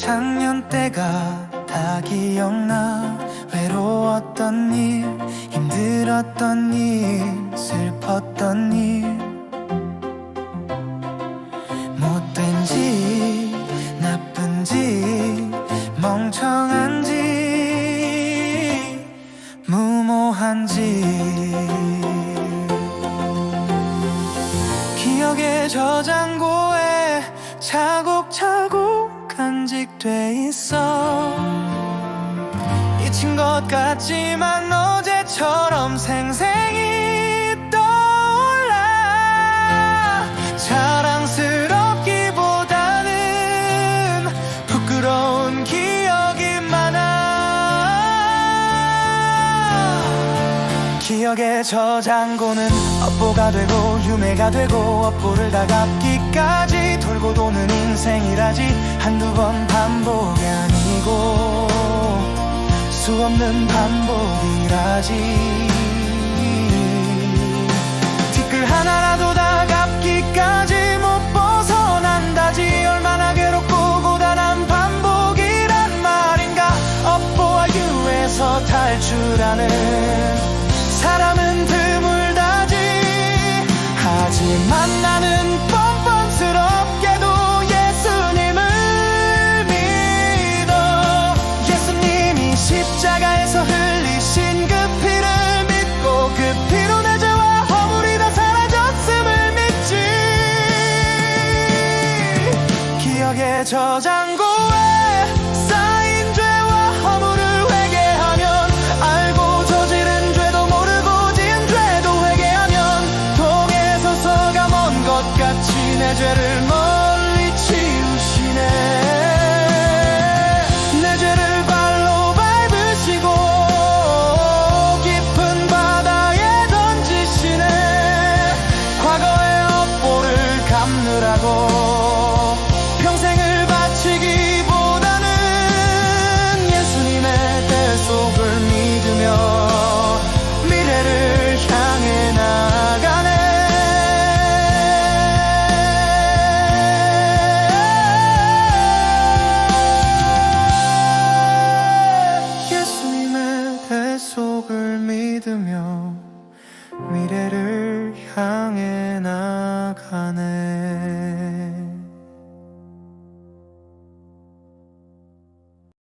작년 때가 다 기억나. 외로웠던 일 힘들었던 일 슬펐던 일. 못된지 나쁜지 멍청한지 무모한지. 기억의 저장고에 차곡차 잊힌 것 같지만 어제처럼 생생히 떠올라. 자랑스럽기보다는 부끄러운 기억이 많아. 기억의 저장고는 업보가 되고 유매가 되고 업보를 다 갚기까지 돌고 도는 인생이라지. 한두 번수 없는 반복이라지. 티끌 하나라도 다 갚기까지 못 벗어난다지. 얼마나 괴롭고 고단한 반복이란 말인가. 업보와 유에서 탈출하는 사람은 드물다지. 하지만 나는 저장고에 쌓인 죄와 허물을 회개하면 알고 저지른 죄도 모르고 지은 죄도 회개하면 동에서서가 먼 것 같이 내 죄를 멀리 치우시네. 내 죄를 발로 밟으시고 깊은 바다에 던지시네. 과거의 업보를 갚느라고 믿으며 미래를 향해 나가네.